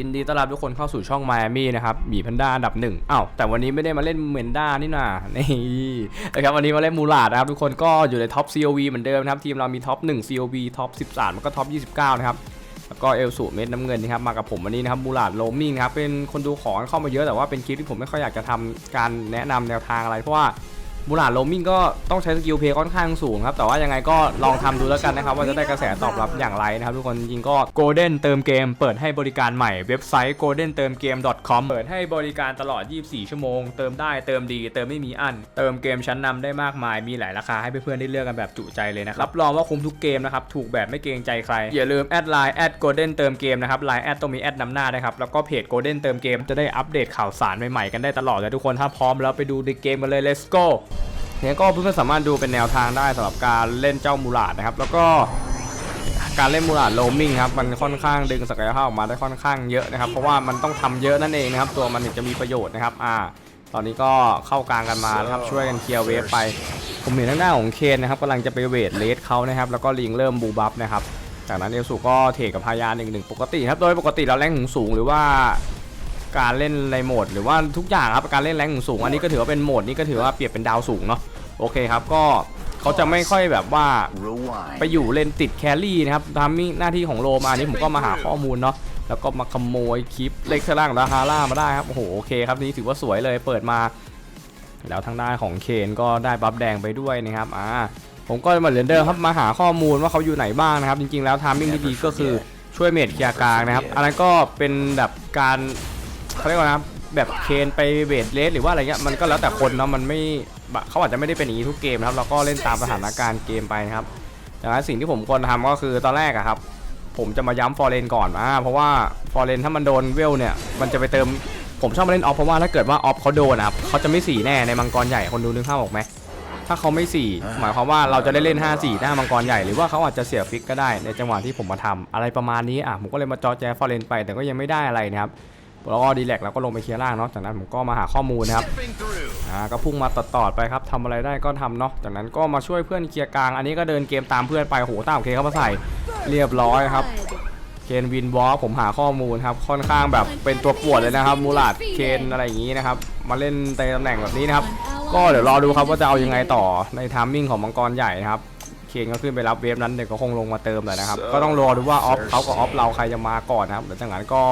ยินดีต้อนรับทุกคนเข้าสู่ช่อง Miami นะครับหมีแพนด้าอันดับหนึ่งอ้าวแต่วันนี้ไม่ได้มาเล่นเมนด้านี่นานี่นะครับวันนี้มาเล่นมูลาดนะครับทุกคนก็อยู่ในท็อป COV เหมือนเดิมนะครับทีมเรามีท็อป1 COV ท็อป13แล้วก็ท็อป29 นะครับ แล้วก็เอลสูเม็ดน้ำเงินนะครับมากับผมวันนี้นะครับมูลาดโลมิงนะครับเป็นคนดูของเข้ามาเยอะแต่ว่าเป็นคลิปที่ผมไม่ค่อยอยากจะทำการแนะนำแนวทางอะไรเพราะว่า มูลาดโรมิงก็ต้องใช้สกิลเพย์ค่อนข้างสูงครับ แต่ว่ายังไงก็ลองทำดูแล้วกันนะครับ ว่าจะได้กระแสตอบรับอย่างไรนะครับ ทุกคนจริงก็ Golden เติมเกม เปิดให้บริการใหม่เว็บไซต์ golden เติมเกม com เปิดให้บริการตลอด 24 ชั่วโมง เติมได้เติมดี เติมไม่มีอัน เติมเกมชั้นนำได้มากมาย มีหลายราคาให้เพื่อนๆได้เลือกกันแบบจุใจเลยนะครับรับรองว่าคุ้มทุกเกมนะครับถูกแบบไม่เกรงใจใครอย่าลืมแอดไลน์แอด golden เติมเกมนะครับไลน์แอดต้องมีแอดนำหน้านะครับแล้วก็เพจ golden เติมเกมจะได้อัปเดตข่าวสารใหม่ๆกันได้ตลอดเลยทุกคนถ้าพร้อมแล้วไปดูในเกมกันเลย let's go นี่ยก็เพื่อนๆสามารถดูเป็นแนวทางได้สำหรับการเล่นเจ้ามูลาดนะครับ แล้วก็การเล่นมูลาดโลมิงครับมันค่อนข้างดึงศักยภาพออกมาได้ค่อนข้างเยอะนะครับ เพราะว่ามันต้องทำเยอะนั่นเองนะครับ ตัวมันถึงจะมีประโยชน์นะครับอ่าตอนนี้ก็เข้ากลางกันมานะครับช่วยกันเคลียร์เวฟไป ผมเห็นทางด้าของเคนนะครับกำลังจะไปเวทเลสเขานะครับแล้วก็ลิงเริ่มบูบัฟนะครับจากนั้นเอลสุก็เทกับพายาหนึ่งหนึ่งปกติครับโดยปกติเราแรงสูงสูงหรือว่าการเล่นในโหมด หรือว่าทุกอย่างครับการเล่นแรงสูงอันนี้ก็ถือว่าเป็นโหมดนี้ก็ถือว่าเปรียบเป็นดาวสูงเนาะ โอเคครับก็เขาจะไม่ค่อยแบบว่า Rewind. ไปอยู่เลนติดแครี่นะครับทำหน้าที่ของโลมาอันนี้ผมก็มาหาข้อมูลเนาะแล้วก็มาขโมยคลิปเล็กเทล่างราฮาร่ามาได้ครับโอ้โหโอเคครับนี่ถือว่าสวยเลยเปิดมา แล้วทางด้านของเคนก็ได้บัฟแดงไปด้วยนะครับอ่าผมก็มาเหมือนเดิมครับมาหาข้อมูลว่าเขาอยู่ไหนบ้างนะครับ จริงๆแล้วทามมิ่งที่ดีก็คือช่วยเมดเคลียร์กลางนะครับอันนั้นก็เป็นแบบการเขาเรียกว่านะครับ แบบเคนไปเวทเลสหรือว่าอะไรเงี้ยมันก็แล้วแต่คนเนาะมันไม่เขาอาจจะไม่ได้เป็นอย่างนี้ทุกเกมนะครับเราก็เล่นตามสถานการณ์เกมไปนะครับดังนั้นสิ่งที่ผมควรทำก็คือตอนแรกอะครับ ผมจะมาย้ำฟอร์เรนก่อนอ่าเพราะว่าฟอร์เรนถ้ามันโดนเวลเนี่ยมันจะไปเติมผมชอบมาเล่นออฟเพราะว่าถ้าเกิดว่าออฟเขาโดนนะครับเขาจะไม่สี่แน่ในมังกรใหญ่คนดูนึกภาพออกไหมถ้าเขาไม่สี่หมายความว่าเราจะได้เล่น 5 4 หน้ามังกรใหญ่หรือว่าเขาอาจจะเสียฟิกก็ได้ในจังหวะที่ผมมาทำอะไรประมาณนี้อะผมก็เลยมาจอแจฟอร์เรนไปแต่ก็ยังไม่ได้อะไรนะครับ แล้วก็ดีแลกเราก็ลงไปเคลียร์ล่างเนาะจากนั้นผมก็มาหาข้อมูลนะครับอ่าก็พุ่งมาตัดๆไปครับทำอะไรได้ก็ทำเนาะจากนั้นก็มาช่วยเพื่อนเคลียร์กลาง อันนี้ก็เดินเกมตามเพื่อนไปโหตามโอเคเข้ามาใส่เรียบร้อยครับเคนวินวอลผมหาข้อมูลครับค่อนข้างแบบเป็นตัวปวดเลยนะครับมูลาดเคนอะไรอย่างนี้นะครับมาเล่นในตำแหน่งแบบนี้นะครับก็เดี๋ยวรอดูครับว่าจะเอายังไงต่อในทามมิ่งของมังกรใหญ่นะครับ คนก็ขึ้นไปรับเวฟนั้นเดี๋ยวก็คงลงมาเติมเลยนะครับ ก็ต้องรอดูว่าออฟเขากับออฟเราใครจะมาก่อนนะครับเดี๋ยวจากนั้นก็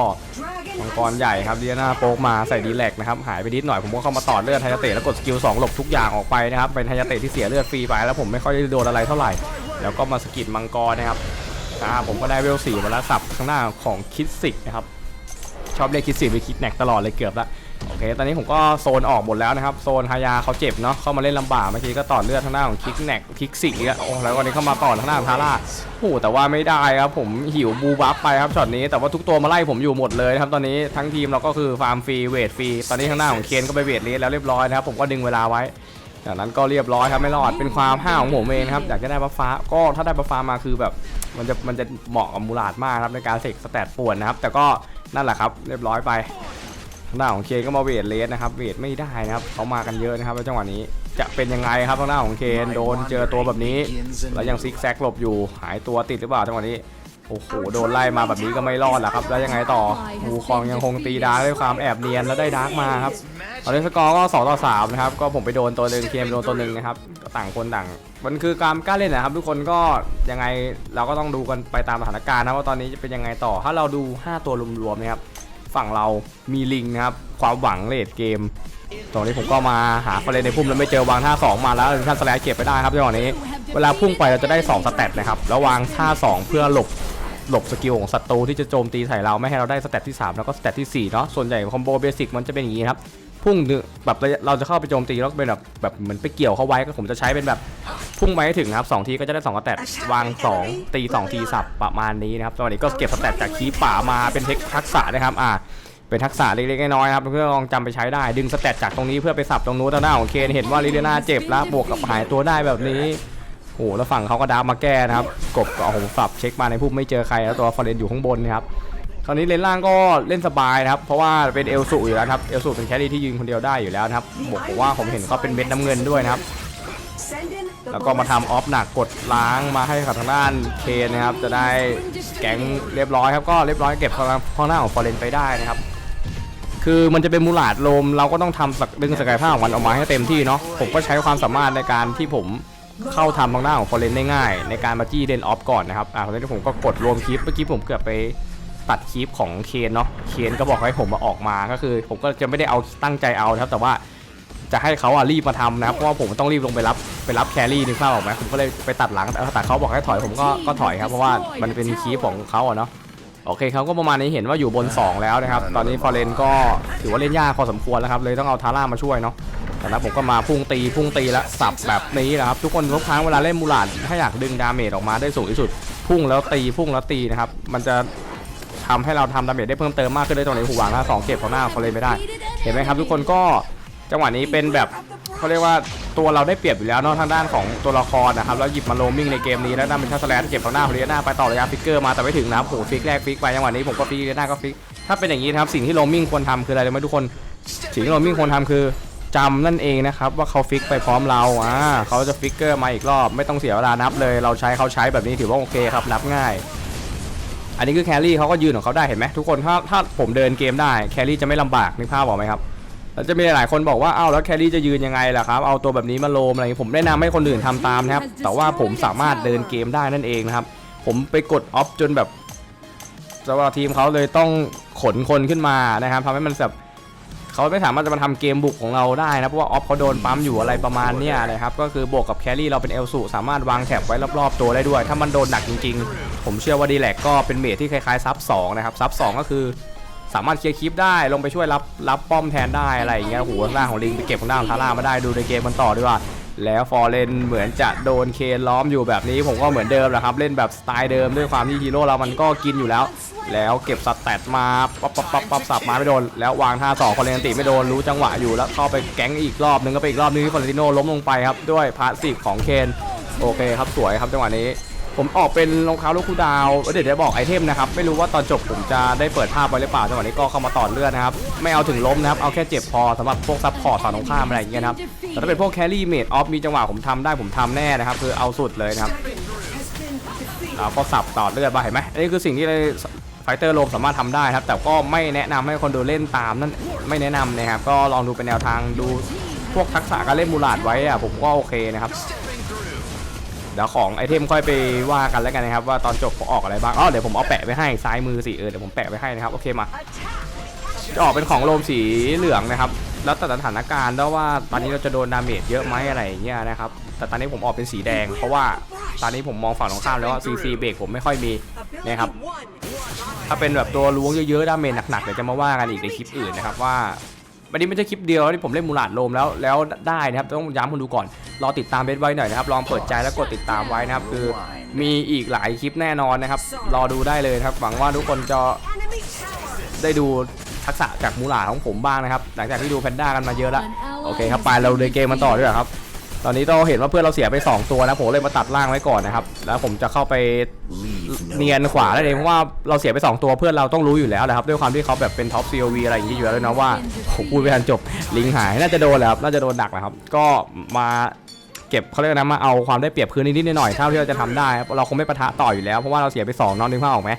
มังกรใหญ่ครับเดียนาโป๊กมาใส่ดีแลกนะครับหายไปนิดหน่อยผมก็เข้ามาต่อเลือดไฮยาเตะแล้วกดสกิล2หลบทุกอย่างออกไปนะครับเป็นไฮยาเตะที่เสียเลือดฟรีไปแล้วผมไม่ค่อยได้โดนอะไรเท่าไหร่ แล้วก็มาสกิดมังกรนะครับอ่าผมก็ได้เวลสี่มาแล้วสับข้างหน้าของคิดสิกนะครับชอบเรียกคิดสิกไปคิดแนกตลอดเลยเกือบละ โอเค ตอนนี้ผมก็โซนออกหมดแล้วนะครับ โซนฮายาเขาเจ็บเนาะ เข้ามาเล่นลำบากเมื่อกี้ก็ต่อเลือดทางหน้าของคิกแนกคิกสิกอะโอ้แล้วก็นี้เข้ามาต่อทางหน้าของทาร่าโอ้โหแต่ว่าไม่ได้ครับ ผมหิวบูบัฟไปครับช็อตนี้ แต่ว่าทุกตัวมาไล่ผมอยู่หมดเลยครับ ตอนนี้ทั้งทีมเราก็คือฟาร์มฟรีเวทฟรี ตอนนี้ข้างหน้าของเคนก็ไปเวทเลสแล้วเรียบร้อยนะครับ ผมก็ดึงเวลาไว้จากนั้นก็เรียบร้อยครับไม่รอดเป็นความห้าวของผมเองครับอยากจะได้บัฟฟ้าก็ถ้าได้บัฟฟ้ามาคือแบบมันจะมันจะเหมาะกับมูลาดมากครับในการเสกสแตทป่วนนะครับ แต่ก็นั่นแหละครับเรียบร้อยไปางหน้าของเคนก็มาเวทเลสนะครับ เวทไม่ได้นะครับเขามากันเยอะนะครับแล้วจังหวะนี้จะเป็นยังไงครับทางหน้าของเคนโดนเจอตัวแบบนี้ แล้วยังซิกแซกหลบอยู่หายตัวติดหรือเปล่าจังหวะนี้โอ้โหโดนไล่มาแบบนี้ก็ไม่รอดแหละครับแล้วยังไงต่อวูคองยังคงตีดาร์กด้วยความแอบเนียนแล้วได้ดาร์กมาครับตอนนี้สกอร์ก็2ต่อ3นะครับก็ผมไปโดนตัวหนึ่งเคมโดนตัวหนึ่งนะครับก็ต่างคนต่าง มันคือการกล้าเล่นนะครับ ทุกคนก็ยังไงเราก็ต้องดูกันไปตามสถานการณ์นะว่าตอนนี้จะเป็นยังไงต่อถ้าเราดู 5 ตัวรวมๆนะครับ ฝั่งเรามีลิงนะครับ ความหวังเลดเกมตรงนี้ผมก็มาหาฟเลนในพุ่มแล้วไม่เจอวางท่า 2 มาแล้วท่านสแลชเก็บไปได้ครับจังหวะนี้ เวลาพุ่งไปเราจะได้ 2 สเตตนะครับ แล้ววางท่า 2 เพื่อหลบหลบสกิลของศัตรูที่จะโจมตีใส่เราไม่ให้เราได้สเตตที่ 3 แล้วก็สเตตที่ 4 เนาะส่วนใหญ่คอมโบเบสิกมันจะเป็นอย่างนี้ครับ พุ่งแบบเราจะเข้าไปโจมตีแล้วเป็นแบบแบบเหมือนไปเกี่ยวเข้าไว้ก็ผมจะใช้เป็นแบบ พุ่งไปให้ถึงนะครับสองทีก็จะได้2สเตตวาง2ตี2ทีสับประมาณนี้นะครับจังหวะนี้ก็เก็บสเตตจากคีป่ามาเป็นเทคทักษะนะครับอ่าเป็นทักษะเล็กๆน้อยๆครับเพื่อลองจำไปใช้ได้ดึงสเตตจากตรงนี้เพื่อไปสับตรงนู้นทางหน้าของเคนเห็นว่าลิเดน่าเจ็บแล้วบวกกับหายตัวได้แบบนี้โอ้โหแล้วฝั่งเขาก็ดาร์ฟมาแก้นะครับกบก็โอ้โหสับเช็คมาในพุ่มไม่เจอใครแล้วตัวฟอร์เรนอยู่ข้างบนนะครับคราวนี้เลนล่างก็เล่นสบายนะครับเพราะว่าเป็นเอลสูอยู่แล้วครับเอลสูเป็นแครี่ที่ยืนคนเดียวได้อยู่แล้วนะครับบอกว่าผมเห็นเขาเป็นเม็ดน้ำเงินด้วยนะครับ แล้วก็มาทำออฟหนักกดล้างมาให้กับทางด้านเคนนะครับ จะได้แก๊งเรียบร้อยครับก็เรียบร้อยเก็บข้างหน้าของฟอร์เรนไปได้นะครับ คือมันจะเป็นมูลาดลมเราก็ต้องทำสักดึงศักยภาพของมันออกมาให้เต็มที่เนาะผมก็ใช้ความสามารถในการที่ผมเข้าทำทางหน้าของฟอร์เรนได้ง่าย ในการมาจี้เดนออฟก่อนนะครับอ่าตอนนี้ผมก็กดรวมคลิปเมื่อกี้ผมเกือบไปตัดคลิปของเคนเนาะเคนก็บอกให้ผมมาออกมาก็คือ ผมก็จะไม่ได้เอาตั้งใจเอานะครับ แต่ว่าจะให้เขาอะรีบมาทำนะครับเพราะว่าผมต้องรีบลงไปรับ ไปรับแครี่นึกภาพออกไหมผมก็เลยไปตัดหลังแต่แต่เขาบอกให้ถอยผมก็ก็ถอยครับเพราะว่ามันเป็นคลิปของเขาอะเนาะโอเคเขาก็ประมาณนี้เห็นว่าอยู่บน 2 แล้วนะครับ ตอนนี้ฟอร์เรนก็ถือว่าเล่นยากพอสมควรแล้วครับ เลยต้องเอาทาร่ามาช่วยเนาะแต่นั้นผมก็มาพุ่งตีพุ่งตีแล้วสับแบบนี้นะครับ ทุกคนทุกครั้งเวลาเล่นมูลาดถ้าอยากดึงดาเมจออกมาได้สูงที่สุด พุ่งแล้วตีพุ่งแล้วตีนะครับ มันจะทำให้เราทำดาเมจได้เพิ่มเติมมากขึ้นได้ตรงนี้หูหวังหน้าสองเก็บของหน้าฟอร์เรนไม่ได้ เห็นไหมครับ ทุกคนก็จังหวะนี้เป็นแบบ เขาเรียกว่าตัวเราได้เปรียบอยู่แล้วนอกทางด้านของตัวละครนะครับแล้วหยิบมาโรมมิ่งในเกมนี้แล้วนั่นเป็นชัสแลนเก็บของหน้าของเรียนาไปต่อระยะฟิกเกอร์มาแต่ไม่ถึงนะครับโหฟิกแรกฟิกไปจังหวะนี้ผมก็ฟิกเรียนาก็ฟิกถ้าเป็นอย่างนี้นะครับสิ่งที่โรมมิ่งควรทำคืออะไรรู้ไหมทุกคนสิ่งที่โรมมิ่งควรทำคือจำนั่นเองนะครับว่าเขาฟิกไปพร้อมเราอ่าเขาจะฟิกเกอร์มาอีกรอบไม่ต้องเสียเวลานับเลย เราใช้เขาใช้แบบนี้ถือว่าโอเคครับนับง่าย อันนี้คือแครี่เขาก็ยืนของเขาได้เห็นไหมทุกคนถ้าถ้าผมเดินเกมได้แครี่จะไม่ลำบากนึกภาพออกไหมครับ แล้วจะมีหลายคนบอกว่าอ้าวแล้วแครี่จะยืนยังไงล่ะครับ เอาตัวแบบนี้มาโลมอะไรอย่างงี้ผมแนะนำให้คนอื่นทำตามนะครับ แต่ว่าผมสามารถเดินเกมได้นั่นเองนะครับ ผมไปกดออฟจนแบบสำหรับทีมเขาเลยต้องขนคนขึ้นมานะครับทำให้มันแบบเขาไม่สามารถจะมาทำเกมบุกของเราได้นะ เพราะว่าออฟเขาโดนปั๊มอยู่อะไรประมาณเนี้ยนะครับ ก็คือบวกกับแครี่เราเป็นเอลสูสามารถวางแถบไว้รอบๆตัวได้ด้วย ถ้ามันโดนหนักจริง ๆ ผมเชื่อว่าดีแลกก็เป็นเมทที่คล้ายๆซับ2นะครับซับ2ก็คือ สามารถเคลียร์คลิปได้ลงไปช่วยรับรับป้อมแทนได้อะไรอย่างเงี้ยโอ้โหข้างหน้าของลิงไปเก็บข้างหน้าของทาร่ามาได้ดูในเกมมันต่อดีกว่า แล้วฟอร์เรนเหมือนจะโดนเคนล้อมอยู่แบบนี้ ผมก็เหมือนเดิมแหละครับ เล่นแบบสไตล์เดิมด้วยความที่ฮีโร่เรามันก็กินอยู่แล้ว แล้วเก็บสแตทมาปั๊บปั๊บปั๊บปั๊บสับมาไม่โดน แล้ววางท่าสองฟอร์เรนติไม่โดนรู้จังหวะอยู่แล้วเข้าไปแก๊งอีกรอบนึงก็ไปอีกรอบนึงที่ฟอร์เรนติโนล้มลงไปครับด้วยพาสซีฟของเคนโอเคครับสวยครับจังหวะนี้ ผมออกเป็นรองเท้าลูกคูลดาวน์เดี๋ยวจะบอกไอเทมนะครับ ไม่รู้ว่าตอนจบผมจะได้เปิดภาพไว้หรือเปล่าจังหวะนี้ก็เข้ามาต่อเลือดนะครับ ไม่เอาถึงล้มนะครับ เอาแค่เจ็บพอสำหรับพวกซัพพอร์ตฝั่งตรงข้ามอะไรอย่างเงี้ยครับ แต่ถ้าเป็นพวกแครี่เมดออฟมีจังหวะผมทำได้ผมทำแน่นะครับ คือเอาสุดเลยนะครับเราก็สับต่อเลือดมาเห็นไหมนนี้คือสิ่งที่ไฟเตอร์โลมสามารถทำได้ครับ แต่ก็ไม่แนะนำให้คนดูเล่นตามนั่นไม่แนะนำนะครับ ก็ลองดูเป็นแนวทางดูพวกทักษะการเล่นมูลาดไว้อะผมก็โอเคนะครับ เดี๋ยวของไอเทมค่อยไปว่ากันแล้วกันนะครับว่าตอนจบเขาออกอะไรบ้างอ๋อเดี๋ยวผมเอาแปะไว้ให้ซ้ายมือสิเออเดี๋ยวผมแปะไว้ให้นะครับโอเคมาจะออกเป็นของโลมสีเหลืองนะครับ แล้วแต่สถานการณ์แล้วยว่าตอนนี้เราจะโดนดาเมจเยอะไหมอะไรอย่างเงี้ยนะครับแต่ตอนนี้ผมออกเป็นสีแดง เพราะว่าตอนนี้ผมมองฝั่งตรงข้ามแล้วว่าซีซีเบรกผมไม่ค่อยมีนะครับถ้าเป็นแบบตัวล้วงเยอะๆดาเมจหนักๆเดี๋ยวจะมาว่ากันอีกในคลิปอื่นนะครับว่า วันนี้ไม่ใช่คลิปเดียวที่ผมเล่นมูลาดโลมแล้วแล้วได้นะครับต้องย้ำคุณดูก่อนรอติดตามเบสไว้หน่อยนะครับลองเปิดใจแล้วกดติดตามไว้นะครับคือมีอีกหลายคลิปแน่นอนนะครับ รอดูได้เลยครับหวังว่าทุกคนจะได้ดูทักษะจากมูลาของผมบ้างนะครับ หลังจากที่ดูแพนด้ากันมาเยอะแล้วโอเคครับไปเราเลยเกมมันต่อด้วยครับตอนนี้เราเห็นว่าเพื่อนเราเสียไป 2 ตัวนะผมเลยมาตัดล่างไว้ก่อนนะครับ แล้วผมจะเข้าไป เนียนขวาได้เลยเพราะว่าเราเสียไป 2 ตัวเพื่อนเราต้องรู้อยู่แล้วนะครับด้วยความที่เขาแบบเป็นท็อป COV อะไรอย่างนี้อยู่แล้วด้วยนะว่าผมพูดไปทันจบลิงหายน่าจะโดนแหละครับน่าจะโดนดักแหละครับ ก็มาเก็บเขาเรียกนะมาเอาความได้เปรียบคืนนิดๆหน่อยๆเท่าที่เราจะทำได้ครับเราคงไม่ปะทะต่ออยู่แล้วเพราะว่าเราเสียไป2น้องนึกภาพออกไหม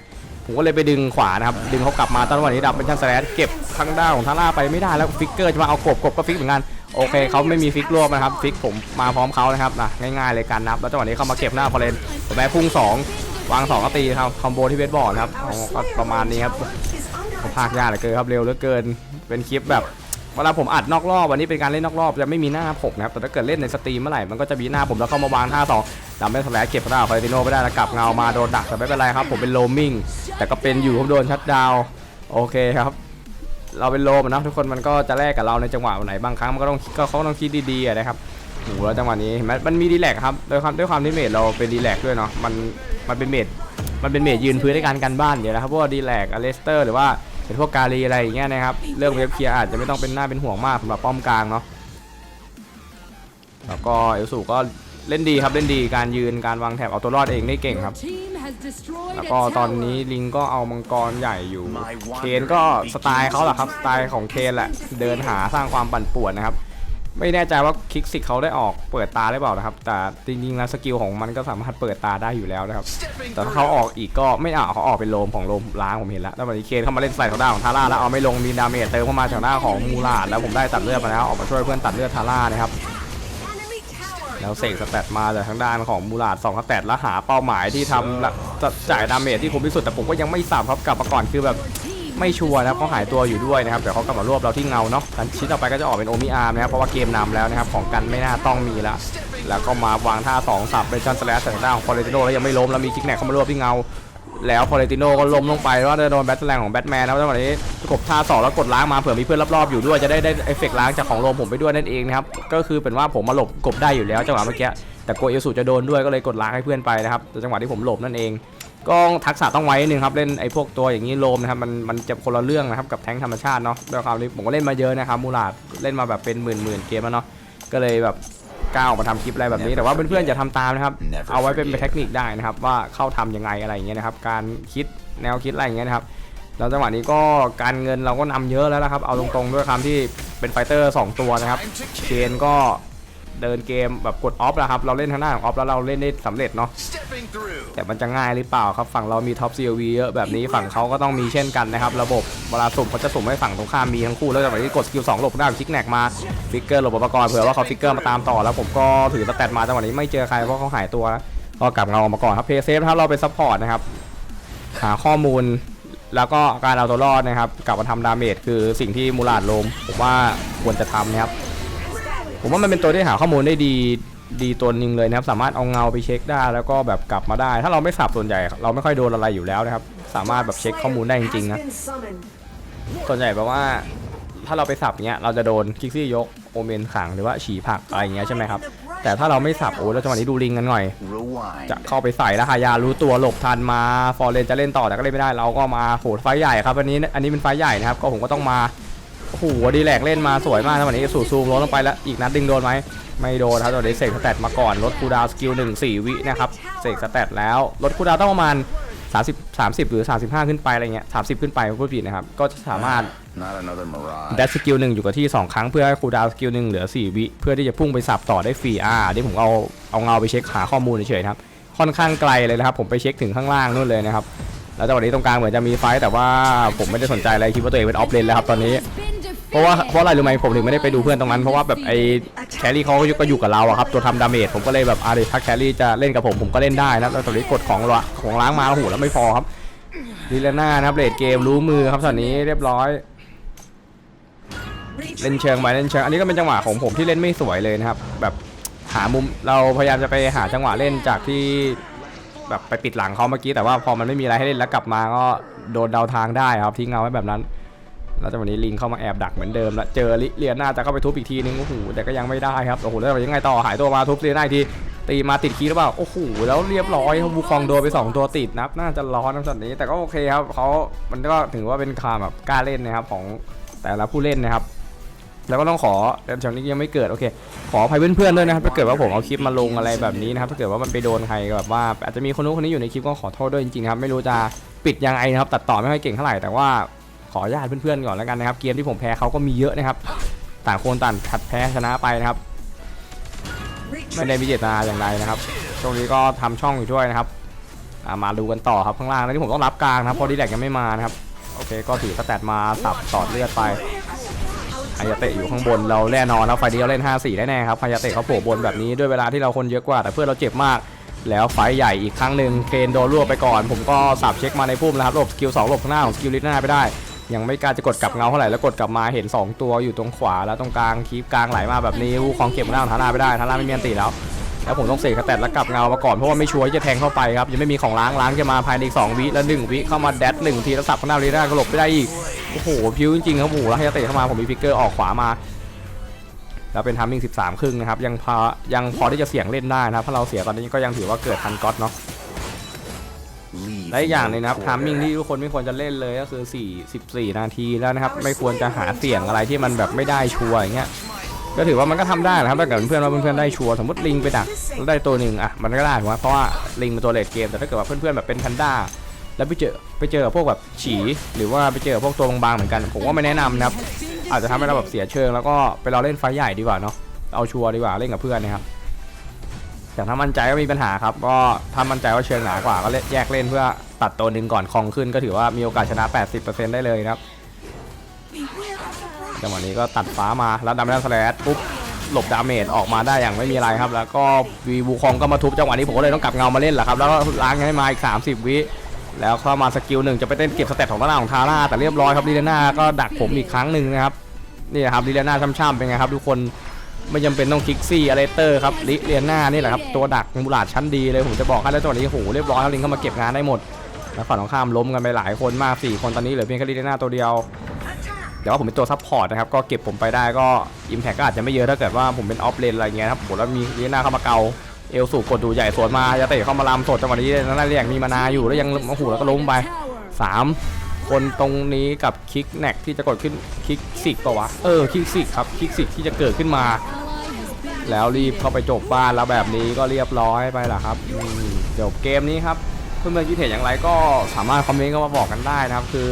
ผมก็เลยไปดึงขวานะครับดึงเขากลับมาตอนวันนี้ดับเป็นชั้นสแลนเก็บทางด้านของทาร่าไปไม่ได้แล้วฟิกเกอร์จะมาเอากบกบก็ฟิกเหมือนกันโอเคเขาไม่มีฟิกรวบนะครับฟิกผมมาพร้อมเขานะครับนะง่ายๆเลยกันนะครับแล้วจังหวะนี้เขามาเก็บหน้าฟอร์เรนผมแม่พุ่ง2 วาง2ก็ตีครับคอมโบที่เวทบอร์ดครับก็ประมาณนี้ครับผมพากยากเหลือเกินครับเร็วเหลือเกิน เป็นคลิปแบบเวลาผมอัดนอกรอบวันนี้เป็นการเล่นนอกรอบจะไม่มีหน้าผมนะครับแต่ถ้าเกิดเล่นในสตรีมเมื่อไหร่มันก็จะมีหน้าผมแล้วเข้ามาวางท่าสองดำเป็นสแลกเก็บหน้าฟติโนไม่ได้แล้วกลับเงามาโดนดักแต่ไม่เป็นไรครับผมเป็นโลมิงแต่ก็เป็นอยู่ผมโดนชัดดาวโอเคครับเราเป็นโลมนะทุกคนมันก็จะแลกกับเราในจังหวะไหนบางครั้งมันก็ต้องก็เขาต้องคิดดีๆนะครับโหแล้วจังหวะนี้เห็นไหมมันมีดีแลกครับด้วยความด้วยความที่เมดเราเป็นดีแลกด้วยเนาะมัน มันเป็นเมดมันเป็นเมดยืนพื้นในการกันบ้านเดี๋ยวนะครับพวกดีแลกอเลสเตอร์หรือว่าเป็นพวกกาลีอะไรอย่างเงี้ยนะครับเรื่องเว็บเคลียร์อาจจะไม่ต้องเป็นหน้าเป็นห่วงมากสำหรับป้อมกลางเนาะแล้วก็เอลสูก็เล่นดีครับเล่นดีการยืนการวางแถบเอาตัวรอดเองได้เก่งครับ แล้วก็ตอนนี้ลิงก็เอามังกรใหญ่อยู่ เคนก็สไตล์เขาแหละครับสไตล์ของเคนแหละเดินหาสร้างความปั่นป่วนนะครับ ไม่แน่ใจว่าคิกซิกเขาได้ออกเปิดตาได้เปล่านะครับ แต่จริงๆแล้วสกิลของมันก็สามารถเปิดตาได้อยู่แล้วนะครับ แต่ถ้าเขาออกอีกก็ไม่เอาเขาออกเป็นโลมของโลมล้างผมเห็นแล้วแล้ววันนี้เคนเข้ามาเล่นใส่ทางด้านของทาร่าแล้วเอาไม่ลงมีดาเมจเติมเข้ามาจากหน้านของมูลาดแล้วผมได้ตัดเลือดมาแล้วออกมาช่วยเพื่อนตัดเลือดทาร่านะครับแล้วเสกสแตทมาจากทางด้านของมูลาด2สแตทแล้วหาเป้าหมายที่ทำจ,จ่ายดาเมจที่คมที่สุดแต่ผมก็ยังไม่สับครับกลับมาก่อนคือแบบ ไม่ชัวร์นะครับเขาหายตัวอยู่ด้วยนะครับเดี๋ยวเขากลับมารวบเราที่เงาเนาะกันชิ้นต่อไปก็จะออกเป็นโอมิอาร์มนะครับเพราะว่าเกมนำแล้วนะครับของกันไม่น่าต้องมีล้วแล้วก็มาวางท่า2สับเป็นชันสแลชทางด้านของฟอเรติโนแล้วยังไม่ล้มแล้วมีคิกแนกเข้ามารวบที่เงา แล้วฟอเรติโนก็ล้มลงไปว่าจะโดนแบทแรงของแบทแมนแล้วจังหวะนี้กบท่าสองแล้วกดล้างมาเผื่อมีเพื่อนรอบๆอยู่ด้วยจะได้ได้เอฟเฟกต์ล้างจากของลมผมไปด้วยนั่นเองนะครับก็คือเป็นว่าผมมาหลบกบได้อยู่แล้วจังหวะเมื่อกี้แต่โกเอลสูจะโดนด้วยก็เลยกดล้างให้เพื่อนไปนะครับจังหวะที่ผมหลบนั่นเอง ก็ทักษะต้องไว้นิดนึงครับเล่นไอ้พวกตัวอย่างนี้โลมนะครับมันมันจะคนละเรื่องนะครับกับแท้งธรรมชาติเนาะด้วยความที่ผมก็เล่นมาเยอะนะครับมูลาดเล่นมาแบบเป็นหมื่นหมื่นๆเกมแล้วเนาะก็เลยแบบกล้าออกมาทำคลิปอะไรแบบนี้ แต่ว่าเพื่อนๆอย่าทำตามนะครับ Never เอาไว้เป็น forget เทคนิคได้นะครับ ว่าเข้าทำยังไงอะไรอย่างเงี้ยนะครับการคิดแนวคิดอะไรอย่างเงี้ยนะครับแล้วจังหวะนี้ก็การเงินเราก็นำเยอะแล้วนะครับเอาตรงๆด้วยคำที่เป็นไฟเตอร์สองตัวนะครับเคนก็ เดินเกมแบบกดออฟแล้วครับเราเล่นทางหน้าของออฟแล้วเราเล่นได้สำเร็จเนาะ Stepping through. แต่มันจะง่ายหรือเปล่าครับฝั่งเรามีท็อป CLV เยอะแบบนี้ฝั่งเขาก็ต้องมีเช่นกันนะครับระบบเวลาสุ่มเขาจะสุ่มให้ฝั่งตรงข้ามมีทั้งคู่แล้วจากนั้นที่กดสกิล2หลบได้คลิกแนกมาฟิกเกอร์หลบอุปกรณ์เผื่อว่าเขาฟิกเกอร์มาตามต่อแล้วผมก็ถือสแตทมาจังหวะนี้ไม่เจอใครเพราะเขาหายตัวแล้วก็กลับเงาออกมาก่อนครับเพย์เซฟถ้าเราเป็นซัพพอร์ตนะครับหาข้อมูลแล้วก็การเอาตัวรอดนะครับกลับมาทำดาเมจคือสิ่งที่มูลาดโลมผมว่าควรจะทำนะครับ ผมว่ามันเป็นตัวที่หาข้อมูลได้ดีดีตัวหนึงเลยนะครับ สามารถเอาเงาไปเช็คได้ แล้วก็แบบกลับมาได้ ถ้าเราไม่สับส่วนใหญ่ เราไม่ค่อยโดนอะไรอยู่แล้วนะครับ สามารถแบบเช็คข้อมูลได้จริงๆนะส่วนใหญ่แปลว่า ถ้าเราไปสับเนี้ยเราจะโดนคิกซี่ยกโอเมนขังหรือว่าฉี่ผักอะไรอย่างเงี้ยใช่ไหมครับแต่ถ้าเราไม่สับโอ้แล้วจังหวะนี้ดูลิงกันหน่อย Rewind. จะเข้าไปใส่แล้วฮายารู้ตัวหลบทันมาฟอร์เรนจะเล่นต่อแต่ก็เล่นไม่ได้เราก็มาโหดไฟท์ใหญ่ครับอันนี้อันนี้เป็นไฟท์ใหญ่นะครับก็ผมก็ต้องมา โอ้โหดีแหลกเล่นมาสวยมากนะวันนี้สูซูมลดลงไปแล้วอีกนัดดึงโดนไหมไม่โดนครับตอนนี้เสกสแตทมาก่อนลดคูดาวสกิลหนึ่งสี่วินะครับเสกสแตทแล้วลดคูดาวต้องประมาณ30 30 หรือ 35 ขึ้นไปอะไรเงี้ย30 ขึ้นไปพูดผิดนะครับ ก็จะสามารถ Not another mirage. แดชสกิลหนึ่งอยู่กับที่ 2 ครั้งเพื่อให้คูดาวสกิลหนึ่งเหลือ 4 วิ เพื่อที่จะพุ่งไปสับต่อได้ฟรีอ่าที่ผมเอาเอาเงาไปเช็คหาข้อมูลเฉยๆนะครับ ค่อนข้างไกลเลยนะครับ ผมไปเช็คถึงข้างล่างนู่นเลยนะครับ แล้วจังหวะนี้ตรงกลางเหมือนจะมีไฟแต่ว่าผมไม่ได้สนใจอะไรคิดว่าตัวเองเป็นออฟเลนแล้วครับตอนนี้ เพราะว่าเพราะอะไรรู้ไหมผมถึงไม่ได้ไปดูเพื่อนตรงนั้นเพราะว่าแบบไอ้แครี่เขาก็อยู่ก็อยู่กับเราอะครับตัวทำดาเมจผมก็เลยแบบอ่าเดี๋ยวถ้าแครี่จะเล่นกับผมผมก็เล่นได้นะแล้วตอนนี้กดของละของล้างมาโอ้โหแล้วไม่พอครับดิเลน่านะครับเลดเกมรู้มือครับตอนนี้เรียบร้อยเล่นเชิงไปเล่นเชิงอันนี้ก็เป็นจังหวะของผมที่เล่นไม่สวยเลยนะครับ แบบหามุมเราพยายามจะไปหาจังหวะเล่นจากที่แบบไปปิดหลังเขาเมื่อกี้แต่ว่าพอมันไม่มีอะไรให้เล่นแล้วกลับมาก็โดนเดาทางได้ครับทิ้งเงาไว้แบบนั้น แล้วจังหวะนี้ลิงเข้ามาแอบดักเหมือนเดิมแล้วเจอลิเลียน่าจะเข้าไปทุบอีกทีนึงโอ้โหแต่ก็ยังไม่ได้ครับโอ้โหแล้วยังไงต่อหายตัวมาทุบเลียน่าทีตีมาติดคีย์หรือเปล่าโอ้โหแล้วเรียบร้อยครับวูคองโดนไปสองตัวติดนะครับน่าจะร้อนนะช็อตนี้ แต่ก็โอเคครับเขามันก็ถือว่าเป็นความแบบกล้าเล่นนะครับของแต่ละผู้เล่นนะครับแล้วก็ต้องขอเดี๋ยวนี้ยังไม่เกิดโอเค ขออภัยเพื่อนๆด้วยนะครับถ้าเกิดว่าผมเอาคลิปมาลงอะไรแบบนี้นะครับถ้าเกิดว่ามันไปโดนใครแบบว่า อาจจะมีคนนู้นคนนี้อยู่ในคลิปก็ขอโทษด้วยจริงๆครับไม่รู้จะปิดยังไงนะครับตัดต่อไม่ค่อยเก่งเท่าไหร่แต่ว่า ขออนุญาตเพื่อนๆก่อนแล้วกันนะครับ เกมที่ผมแพ้เขาก็มีเยอะนะครับ ต่างคนต่างขัดแพ้ชนะไปนะครับ ไม่ได้มีเจตนาอย่างใดนะครับช่วงนี้ก็ทำช่องอยู่ด้วยนะครับมาดูกันต่อครับข้างล่างแล้วที่ผมต้องรับกลางนะครับเพราะดีแลกยังไม่มานะครับโอเคก็ถือสแตทมาสับตอดเลือดไปฮายาเตะอยู่ข้างบนเราแน่นอนนะไฟนี้เราเล่น 5-4แน่ๆครับฮายาเตะเขาโผล่บนแบบนี้ด้วยเวลาที่เราคนเยอะกว่า แต่เพื่อนเราเจ็บมาก แล้วไฟใหญ่อีกครั้งหนึ่งเคนโดนรวบไปก่อน ผมก็สับเช็คมาในพุ่มนะครับหลบสกิล2หลบข้างหน้าของสกิลลิทหน้าไปได้ ยังไม่กล้าจะกดกลับเงาเท่าไหร่แล้วกดกลับมาเห็น 2 ตัวอยู่ตรงขวาแล้วตรงกลางคีบกลางไหลมาแบบนี้วูของเก็บหน้าของทาร่าไม่ได้ทาร่าไม่มีอันตีแล้วแล้วผมต้องเสกสแตทแล้วกลับเงามาก่อนเพราะว่าไม่ชัวร์ที่จะแทงเข้าไปครับยังไม่มีของล้างล้างจะมาภายในอีกสองวิแล้วหนึ่งวิเข้ามาแดดหนึ่งทีแล้วสับข้างหน้าลีน่าก็หลบไม่ได้อีกโอ้โหพิวจริงๆครับโอ้โหแล้วให้เตะเข้ามาผมมีฟิกเกอร์ออกขวามาแล้วเป็นทัมมิ่ง13 ครึ่งนะครับยังพอยังพอที่จะเสี่ยงเล่นได้นะครับถ้าเราเสียตอนนี้ก็ยังถือว่าเกิดทันก๊อตเนาะ Leave และอีกอย่างหนึงนะครับ in ทั the มมิ่ง quarter. ที่ทุกคนไม่ควรจะเล่นเลยก็คือ 4 14 นาทีแล้วนะครับ ไม่ควรจะหาเสี่ยงอะไรที่มันแบบไม่ได้ชัวร์อย่างเงี้ย ก็ถือว่ามันก็ทำได้นะครับถ้าเกิดเพื่อนๆว่าเพื่อนๆได้ชัวร์สมมติลิงไปดักแล้วได้ตัวหนึ่งอะมันก็ได้ถูกไหมเพราะว่าลิงเป็นตัวเลดเกมแต่ถ้าเกิดว่าเพื่อนๆแบบเป็นแพนด้าแล้วไปเจอไปเจอพวกแบบฉีหรือว่าไปเจอพวกตัวบางๆเหมือนกัน ผมว่าไม่แนะนำนะครับอาจจะทำให้เราแบบเสียเชิง แล้วก็ไปรอเล่นไฟท์ใหญ่ดีกว่าเนาะเอาชัวร์ดีกว่าเล่นกับเพื่อนนะครับ แต่ถ้ามั่นใจก็มีปัญหาครับ ก็ถ้ามั่นใจว่าเชิงหนากว่าก็เล่นแยกเล่นเพื่อตัดตัวหนึ่งก่อนคลองขึ้นก็ถือว่ามีโอกาสชนะ 80%ได้เลยนะครับจังหวะนี้ก็ตัดฟ้ามาแล้วดัมเบลสแลชปุ๊บหลบดาเมจออกมาได้อย่างไม่มีอะไรครับ แล้วก็วีบูคองก็มาทุบจังหวะนี้ผมก็เลยต้องกลับเงามาเล่นแหละครับแล้วก็ล้างให้มาอีก 30 วิแล้วเข้ามาสกิลหนึ่งจะไปเต้นเก็บสเตตของด้านหน้าของทาร่าแต่เรียบร้อยครับลีเดน่าก็ดักผมอีกครั้งหนึ่งนะครับนี่ครับลีเดน่าช่ำๆเป็นไงครับทุกคน ไม่จำเป็นต้องคิกซี่อะไรเตอร์ครับลิเลียน่านี่แหละครับตัวดักมูลาดชั้นดีเลยผมจะบอกให้แล้วจังหวะนี้โหเรียบร้อยแล้วลิงก็มาเก็บงานได้หมดแล้วฝั่งตรงข้ามล้มกันไปหลายคนมากสี่คนตอนนี้เหลือเพียงแค่ลีเดน่าตัวเดียวแต่ว่าผมเป็นตัวซัพพอร์ตนะครับก็เก็บผมไปได้ก็อิมแพกก็อาจจะไม่เยอะถ้าเกิดว่าผมเป็นออฟเลนอะไรเงี้ยครับผมแล้วมีลีน่าเข้ามาเกาเอลสูบกดดูใหญ่สวนมาจะเตะเข้ามาลำสดจังหวะนี้นั่นแหละยังมีมานาอยู่แล้วยังโอ้โหแล้วก็ล้มไปสาม คนตรงนี้กับคิกแนกที่จะกดขึ้นคิกสิกปะวะเออคิกสิกครับคิกสิกที่จะเกิดขึ้นมา แล้วรีบเข้าไปจบบ้านแล้วแบบนี้ก็เรียบร้อยไปละครับจบเกมนี้ครับเพื่อนๆคิดเห็นอย่างไรก็สามารถคอมเมนต์เข้ามาบอกกันได้นะครับคือ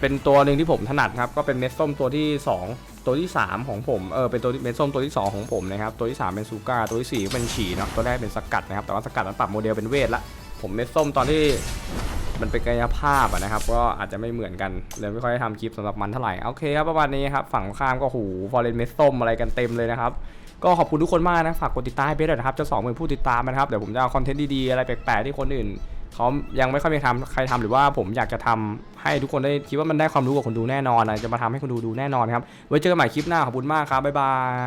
เป็นตัวหนึ่งที่ผมถนัดครับก็เป็นเม็ดส้มตัวที่ 2 ตัวที่ 3 ของผมเออเป็นตัวเม็ดส้มตัวที่ 2 ของผมนะครับตัวที่ 3 เป็นซูก้าตัวที่4เป็นฉีเนาะตัวแรกเป็นสกัดนะครับแต่ว่าสกัดมันปรับโมเดลเป็นเวทละ ผมเม็ดส้มตอนที่มันเป็นกายภาพนะครับ ก็อาจจะไม่เหมือนกันเลยไม่ค่อยได้ทำคลิปสำหรับมันเท่าไหร่โอเคครับประมาณนี้ครับฝั่งข้ามก็หูฟอร์เรนเม็ดส้มอะไรกันเต็มเลยนะครับก็ขอบคุณทุกคนมากนะฝากกดติดตามให้เบสด้วยนะครับจะสองหมื่นผู้ติดตามนะครับเดี๋ยวผมจะเอาคอนเทนต์ดีๆอะไรแปลกๆที่คนอื่นเขายังไม่ค่อยมีทำใครทำหรือว่าผมอยากจะทำให้ทุกคนได้คิดว่ามันได้ความรู้กับคนดูแน่นอนนะจะมาทำให้คนดูดูแน่นอนครับไว้เจอกันใหม่คลิปหน้าขอบคุณมากครับบ๊ายบาย